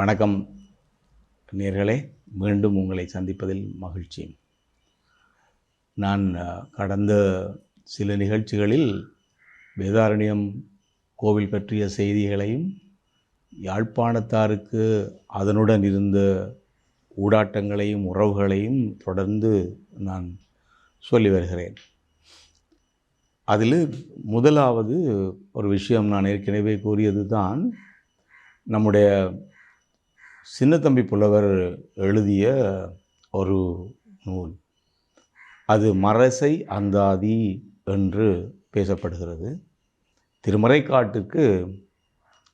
வணக்கம் நேர்களே மீண்டும் உங்களை சந்திப்பதில் மகிழ்ச்சி. நான் கடந்த சில நிகழ்ச்சிகளில் வேதாரண்யம் கோவில் பற்றிய செய்திகளையும் யாழ்ப்பாணத்தாருக்கு அதனுடன் இருந்த ஊடாட்டங்களையும் உறவுகளையும் தொடர்ந்து நான் சொல்லி வருகிறேன். அதில் முதலாவது ஒரு விஷயம் நான் ஏற்கனவே கூறியது தான் நம்முடைய சின்னத்தம்பி புலவர் எழுதிய ஒரு நூல். அது மரசை அந்தாதி என்று பேசப்படுகிறது. திருமறைக்காட்டுக்கு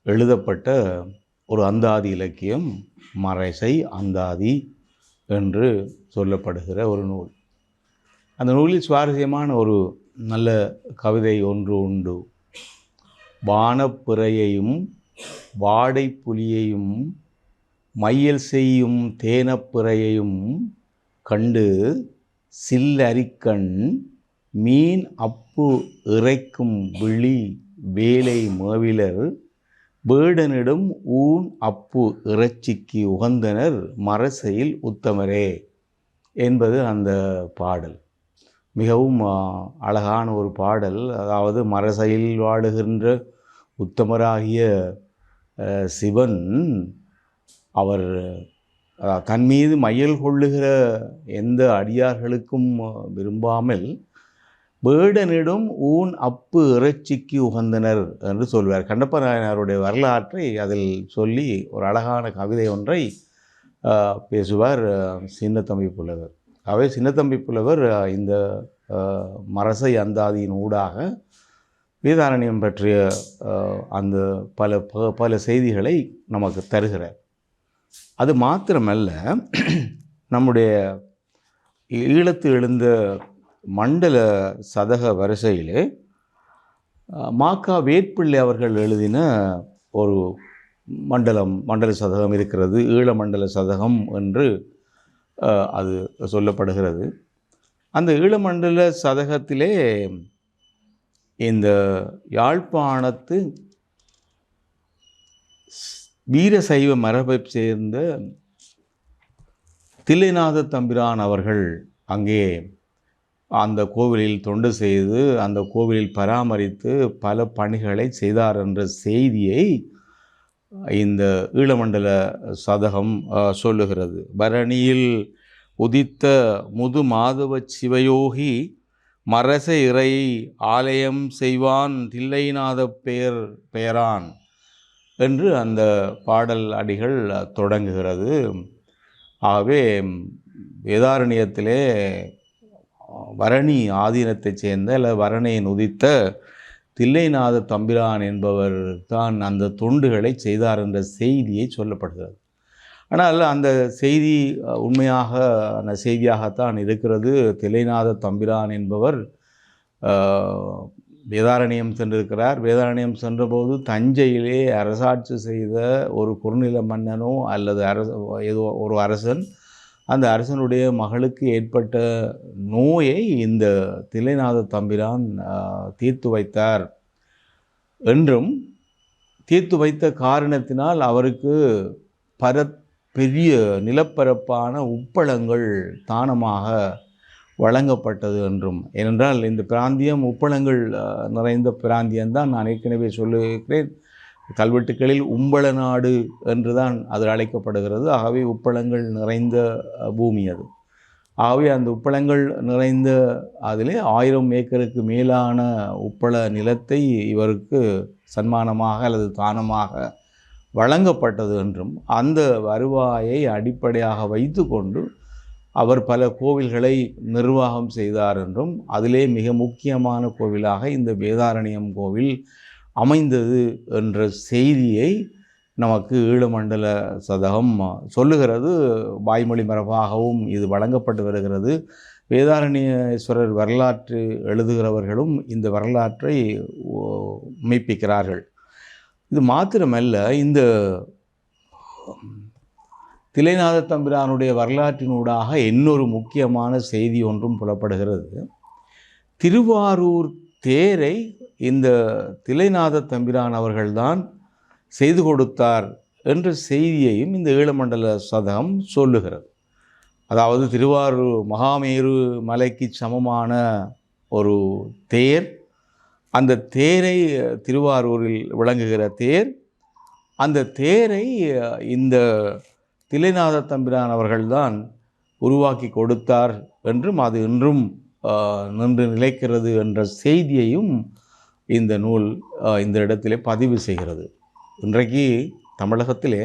எழுதப்பட்ட ஒரு அந்தாதி இலக்கியம் மரசை அந்தாதி என்று சொல்லப்படுகிற ஒரு நூல். அந்த நூலில் சுவாரஸ்யமான ஒரு நல்ல கவிதை ஒன்று உண்டு. வானப்பிறையையும் வாடைப்புலியையும் மையல் செய்யும் தேனப்பிறையையும் கண்டு சில்லரிக்கண் மீன் அப்பு இறைக்கும் விழி வேலை மேவிலர் வேடனிடம் ஊன் அப்பு இறைச்சிக்கு உகந்தனர் மரசையில் உத்தமரே என்பது அந்த பாடல். மிகவும் அழகான ஒரு பாடல். அதாவது மரசையில் வாடுகின்ற உத்தமராகிய சிவன் அவர் தன் மீது மையல் கொள்ளுகிற எந்த அடியார்களுக்கும் விரும்பாமல் வேடனிடம் ஊன் அப்பு இறைச்சிக்கு உகந்தனர் என்று சொல்வார். கண்டப்ப நாயனாருடைய வரலாற்றை அதில் சொல்லி ஒரு அழகான கவிதை ஒன்றை பேசுவார் சின்னத்தம்பி புலவர். அவை சின்னத்தம்பி புலவர் இந்த மரசை அந்தாதியின் ஊடாக வேதாரண்யம் பற்றிய அந்த பல ப- பல செய்திகளை நமக்கு தருகிறார். அது மாத்திரமல்ல நம்முடைய ஈழத்து எழுந்த மண்டல சதக வரிசையிலே மாக்கா வேட்பிள்ளை அவர்கள் எழுதின ஒரு மண்டலம் மண்டல சதகம் இருக்கிறது ஈழ மண்டல சதகம் என்று அது சொல்லப்படுகிறது. அந்த ஈழமண்டல சதகத்திலே இந்த யாழ்ப்பாணத்து வீரசைவ மரபை சேர்ந்த தில்லைநாத தம்பிரான் அவர்கள் அங்கே அந்த கோவிலில் தொண்டு செய்து அந்த கோவிலில் பராமரித்து பல பணிகளை செய்தார் என்ற செய்தியை இந்த ஈழமண்டல சதகம் சொல்லுகிறது. பரணியில் உதித்த முது மாதவ சிவயோகி மரச இறை ஆலயம் செய்வான் தில்லைநாத பெயர் பெயரான் என்று அந்த பாடல் அடிகள் தொடங்குகிறது. ஆகவே வேதாரண்யத்திலே வரணி ஆதீனத்தைச் சேர்ந்த அல்ல வரணியின் உதித்த தில்லைநாத தம்பிரான் என்பவர் தான் அந்த தொண்டுகளை செய்தார் என்ற செய்தியை சொல்லப்படுகிறது. ஆனால் அந்த செய்தி உண்மையாக அந்த செய்தியாகத்தான் இருக்கிறது. தில்லைநாத தம்பிரான் என்பவர் வேதாரண்யம் சென்றிருக்கிறார். வேதாரண்யம் சென்றபோது தஞ்சையிலே அரசாட்சி செய்த ஒரு குறுநில மன்னனோ அல்லது அரச ஏதோ ஒரு அரசன் அந்த அரசனுடைய மகளுக்கு ஏற்பட்ட நோயை இந்த தில்லைநாத தம்பிரான் தீர்த்து வைத்தார். என்றும் தீர்த்து வைத்த காரணத்தினால் அவருக்கு பர பெரிய நிலப்பரப்பான உப்பளங்கள் தானமாக வழங்கப்பட்டது என்றும். ஏனென்றால் இந்த பிராந்தியம் உப்பளங்கள் நிறைந்த பிராந்தியம்தான் நான் ஏற்கனவே சொல்லுகிறேன் கல்வெட்டுக்களில் உம்பள நாடு என்று தான் அது அழைக்கப்படுகிறது. ஆகவே உப்பளங்கள் நிறைந்த பூமி அது. ஆகவே அந்த உப்பளங்கள் நிறைந்த அதிலே ஆயிரம் ஏக்கருக்கு மேலான உப்பள நிலத்தை இவருக்கு சன்மானமாக அல்லது தானமாக வழங்கப்பட்டது என்றும் அந்த வருவாயை அடிப்படையாக வைத்துக்கொண்டு அவர் பல கோவில்களை நிர்வாகம் செய்தார் என்றும் அதிலே மிக முக்கியமான கோவிலாக இந்த வேதாரண்யம் கோவில் அமைந்தது என்ற செய்தியை நமக்கு ஈழமண்டல சதகம் சொல்லுகிறது. வாய்மொழி மரபாகவும் இது வழங்கப்பட்டு வருகிறது. வேதாரண்யேஸ்வரர் வரலாற்று எழுதுகிறவர்களும் இந்த வரலாற்றை ஓ, மெய்ப்பிக்கிறார்கள். இது மாத்திரமல்ல இந்த திலைநாத தம்பிரானுடைய வரலாற்றினூடாக இன்னொரு முக்கியமான செய்தி ஒன்றும் புலப்படுகிறது. திருவாரூர் தேரை இந்த திலைநாத தம்பிரான் அவர்கள்தான் செய்து கொடுத்தார் என்ற செய்தியையும் இந்த ஈழமண்டல சதகம் சொல்லுகிறது. அதாவது திருவாரூர் மகாமேரு மலைக்கு சமமான ஒரு தேர் அந்த தேரை திருவாரூரில் விளங்குகிற தேர் அந்த தேரை இந்த திலைநாத தம்பிரான் அவர்கள்தான் உருவாக்கி கொடுத்தார் என்றும் அது இன்றும் நின்று நிலைக்கிறது என்ற செய்தியையும் இந்த நூல் இந்த இடத்திலே பதிவு செய்கிறது. இன்றைக்கு தமிழகத்திலே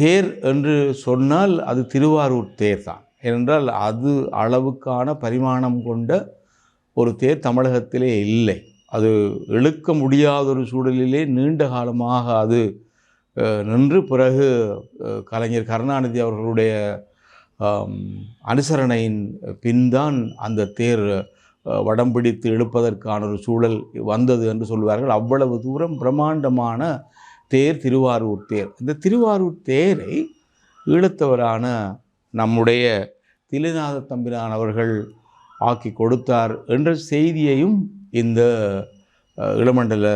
தேர் என்று சொன்னால் அது திருவாரூர் தேர் தான். ஏனென்றால் அது அளவுக்கான பரிமாணம் கொண்ட ஒரு தேர் தமிழகத்திலே இல்லை. அது இழுக்க முடியாத ஒரு சூழலிலே நீண்ட காலமாக அது நின்று பிறகு கலைஞர் கருணாநிதி அவர்களுடைய அனுசரணையின் பின்தான் அந்த தேர் வடம் பிடித்து இழுப்பதற்கான ஒரு சூழல் வந்தது என்று சொல்வார்கள். அவ்வளவு தூரம் பிரம்மாண்டமான தேர் திருவாரூர் தேர். இந்த திருவாரூர் தேரை ஈழத்தவரான நம்முடைய தில்லைநாத தம்பிரான் அவர்கள் ஆக்கி கொடுத்தார் என்ற செய்தியையும் இந்த இளமண்டல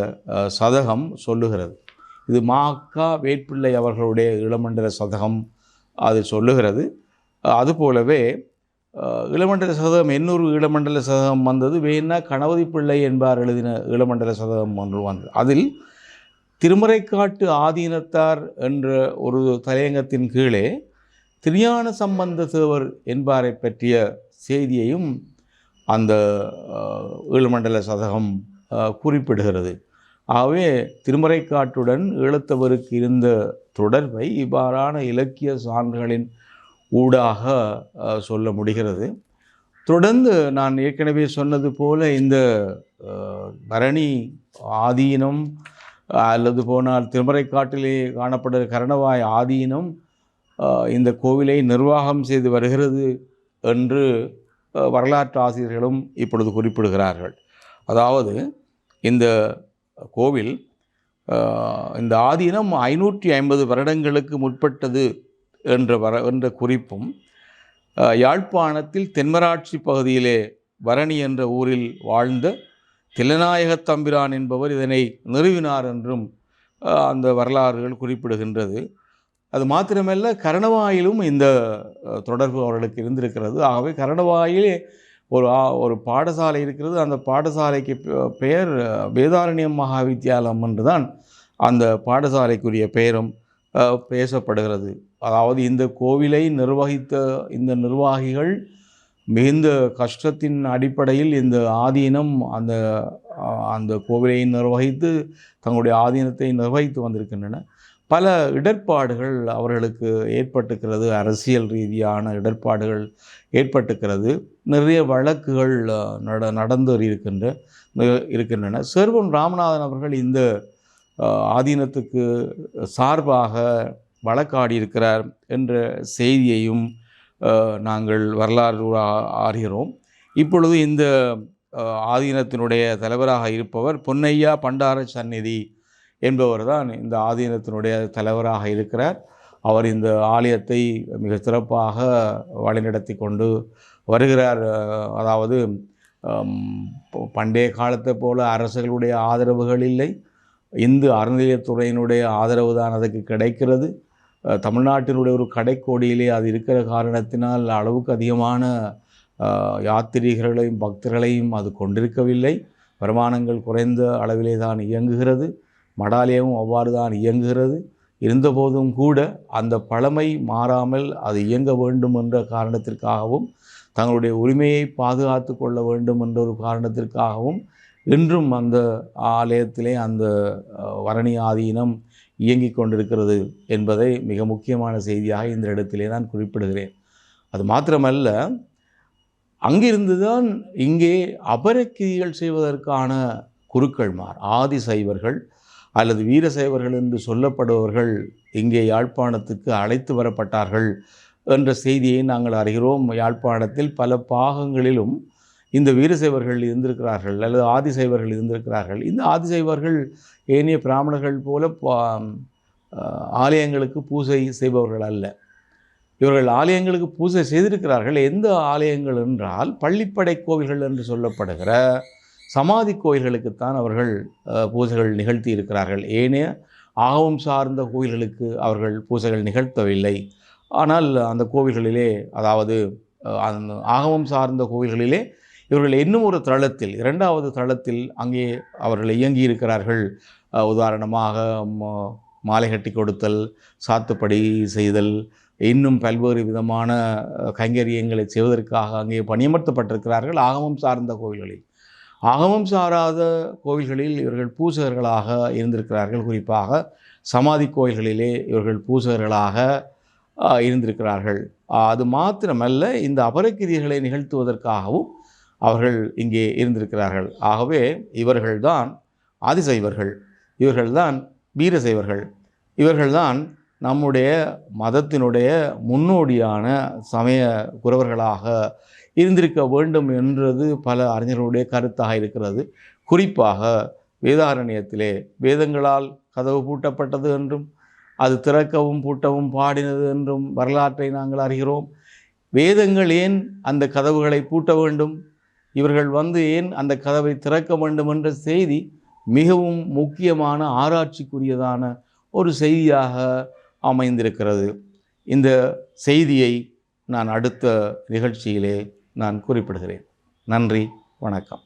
சதகம் சொல்லுகிறது. இது மாக்கா வேட்பிள்ளை அவர்களுடைய இளமண்டல சதகம் அது சொல்லுகிறது. அதுபோலவே இளமண்டல சதகம் இன்னொரு இளமண்டல சதகம் வந்தது. வேணா கணபதி பிள்ளை என்பார் எழுதின இளமண்டல சதகம் ஒன்று வந்தது. அதில் திருமறைக்காட்டு ஆதீனத்தார் என்ற ஒரு தலையங்கத்தின் கீழே திரியான சம்பந்த தேவர் என்பாரை பற்றிய செய்தியையும் அந்த இளமண்டல ஈழமண்டல சதகம் குறிப்பிடுகிறது. ஆகவே திருமறைக்காட்டுடன் ஈழத்தவருக்கு இருந்த தொடர்பை இவ்வாறான இலக்கிய சான்றுகளின் ஊடாக சொல்ல முடிகிறது. தொடர்ந்து நான் ஏற்கனவே சொன்னது போல இந்த பரணி ஆதீனம் அல்லது போனால் திருமறைக்காட்டிலே காணப்படுற கரணவாய் ஆதீனம் இந்த கோவிலை நிர்வாகம் செய்து வருகிறது என்று வரலாற்று ஆசிரியர்களும் இப்பொழுது குறிப்பிடுகிறார்கள். அதாவது இந்த கோவில் இந்த ஆதீனம் ஐநூற்றி ஐம்பது வருடங்களுக்கு முற்பட்டது என்ற வர என்ற குறிப்பும் யாழ்ப்பாணத்தில் தென்மராட்சி பகுதியிலே பரணி என்ற ஊரில் வாழ்ந்த திலநாயகத் தம்பிரான் என்பவர் இதனை நிறுவினார் என்றும் அந்த வரலாறுகள் குறிப்பிடுகின்றது. அது மாத்திரமல்ல கரணவாயிலும் இந்த தொடர்பு அவர்களுக்கு இருந்திருக்கிறது. ஆகவே கரணவாயிலே ஒரு ஒரு பாடசாலை இருக்கிறது. அந்த பாடசாலைக்கு பெ- பெயர் வேதாரண்யம் மகாவித்யாலயம் என்றுதான் அந்த பாடசாலைக்குரிய பெயரும் பேசப்படுகிறது. அதாவது இந்த கோவிலை நிர்வகித்த இந்த நிர்வாகிகள் மிகுந்த கஷ்டத்தின் அடிப்படையில் இந்த ஆதீனம் அந்த அந்த கோவிலை நிர்வகித்து தங்களுடைய ஆதீனத்தை நிர்வகித்து வந்திருக்கின்றன. பல இடர்பாடுகள் அவர்களுக்கு ஏற்பட்டுக்கிறது அரசியல் ரீதியான இடர்பாடுகள் ஏற்பட்டுக்கிறது. நிறைய வழக்குகள் நட நடந்து இருக்கின்ற இருக்கின்றன. சேர்வன் ராமநாதன் அவர்கள் இந்த ஆதீனத்துக்கு சார்பாக வழக்காடி இருக்கிறார் என்ற செய்தியையும் நாங்கள் வரலாறு ஆ- இப்பொழுது இந்த ஆதீனத்தினுடைய தலைவராக இருப்பவர் பொன்னையா பண்டார சந்நிதி என்பவர் தான் இந்த ஆதீனத்தினுடைய தலைவராக இருக்கிறார். அவர் இந்த ஆலயத்தை மிக சிறப்பாக வழிநடத்தி கொண்டு வருகிறார். அதாவது பண்டைய காலத்தை போல அரசுகளுடைய ஆதரவுகள் இல்லை. இந்து அறநிலையத்துறையினுடைய ஆதரவு தான் அதுக்கு கிடைக்கிறது. தமிழ்நாட்டினுடைய ஒரு கடைக்கோடியிலே அது இருக்கிற காரணத்தினால் அளவுக்கு அதிகமான யாத்திரிகர்களையும் பக்தர்களையும் அது கொண்டிருக்கவில்லை. வருமானங்கள் குறைந்த அளவிலே தான் இயங்குகிறது. மடாலயமும் அவ்வாறு தான் இயங்குகிறது. இருந்தபோதும் கூட அந்த பழமை மாறாமல் அது இயங்க வேண்டும் என்ற காரணத்திற்காகவும் தங்களுடைய உரிமையை பாதுகாத்து கொள்ள வேண்டும் என்ற ஒரு காரணத்திற்காகவும் இன்றும் அந்த ஆலயத்திலே அந்த வரணி ஆதீனம் இயங்கிக் கொண்டிருக்கிறது என்பதை மிக முக்கியமான செய்தியாக இந்த இடத்திலே நான் குறிப்பிடுகிறேன். அது மாத்திரமல்ல அங்கிருந்து தான் இங்கே அபரக்கிரிகள் செய்வதற்கான குருக்கள்மார் ஆதி சைவர்கள் அல்லது வீரசைவர்கள் என்று சொல்லப்படுபவர்கள் இங்கே யாழ்ப்பாணத்துக்கு அழைத்து வரப்பட்டார்கள் என்ற செய்தியை நாங்கள் அறிகிறோம். யாழ்ப்பாணத்தில் பல பாகங்களிலும் இந்த வீரசைவர்கள் இருந்திருக்கிறார்கள் அல்லது ஆதிசைவர்கள் இருந்திருக்கிறார்கள். இந்த ஆதிசைவர்கள் ஏனைய பிராமணர்கள் போல பா- ஆலயங்களுக்கு பூஜை செய்பவர்கள் அல்ல. இவர்கள் ஆலயங்களுக்கு பூஜை செய்திருக்கிறார்கள். எந்த ஆலயங்கள் என்றால் பள்ளிப்படை கோவில்கள் என்று சொல்லப்படுகிற சமாதி கோயில்களுக்குத்தான் அவர்கள் பூஜைகள் நிகழ்த்தி இருக்கிறார்கள். ஏனைய ஆகவம் சார்ந்த கோவில்களுக்கு அவர்கள் பூஜைகள் நிகழ்த்தவில்லை. ஆனால் அந்த கோவில்களிலே அதாவது அந்த ஆகவம் சார்ந்த கோவில்களிலே இவர்கள் இன்னும் ஒரு தளத்தில் இரண்டாவது தளத்தில் அங்கே அவர்கள் இயங்கி இருக்கிறார்கள் உதாரணமாக மாலை கட்டி கொடுத்தல் சாத்துப்படி செய்தல் இன்னும் பல்வேறு விதமான கைங்கரியங்களை செய்வதற்காக அங்கே பணியமர்த்தப்பட்டிருக்கிறார்கள் ஆகமம் சார்ந்த கோவில்களில். அகமம் சாராத கோவில்களில் இவர்கள் பூசகர்களாக இருந்திருக்கிறார்கள். குறிப்பாக சமாதி கோயில்களிலே இவர்கள் பூசகர்களாக இருந்திருக்கிறார்கள். அது மாத்திரமல்ல இந்த அபரக்கிரியர்களை நிகழ்த்துவதற்காகவும் அவர்கள் இங்கே இருந்திருக்கிறார்கள். ஆகவே இவர்கள்தான் ஆதிசைவர்கள். இவர்கள்தான் வீரசைவர்கள். இவர்கள்தான் நம்முடைய மதத்தினுடைய முன்னோடியான சமய குரவர்களாக இருந்திருக்க வேண்டும் என்றது பல அறிஞர்களுடைய கருத்தாக இருக்கிறது. குறிப்பாக வேதாரண்யத்திலே வேதங்களால் கதவு பூட்டப்பட்டது என்றும் அது திறக்கவும் பூட்டவும் பாடினது என்றும் வரலாற்றை நாங்கள் அறிகிறோம். வேதங்கள் ஏன் அந்த கதவுகளை பூட்ட வேண்டும்? இவர்கள் வந்து ஏன் அந்த கதவை திறக்க வேண்டும் என்ற செய்தி மிகவும் முக்கியமான ஆராய்ச்சிக்குரியதான ஒரு செய்தியாக அமைந்திருக்கிறது. இந்த செய்தியை நான் அடுத்த நிகழ்ச்சியிலே நான் குறிப்பிடுகிறேன். நன்றி வணக்கம்.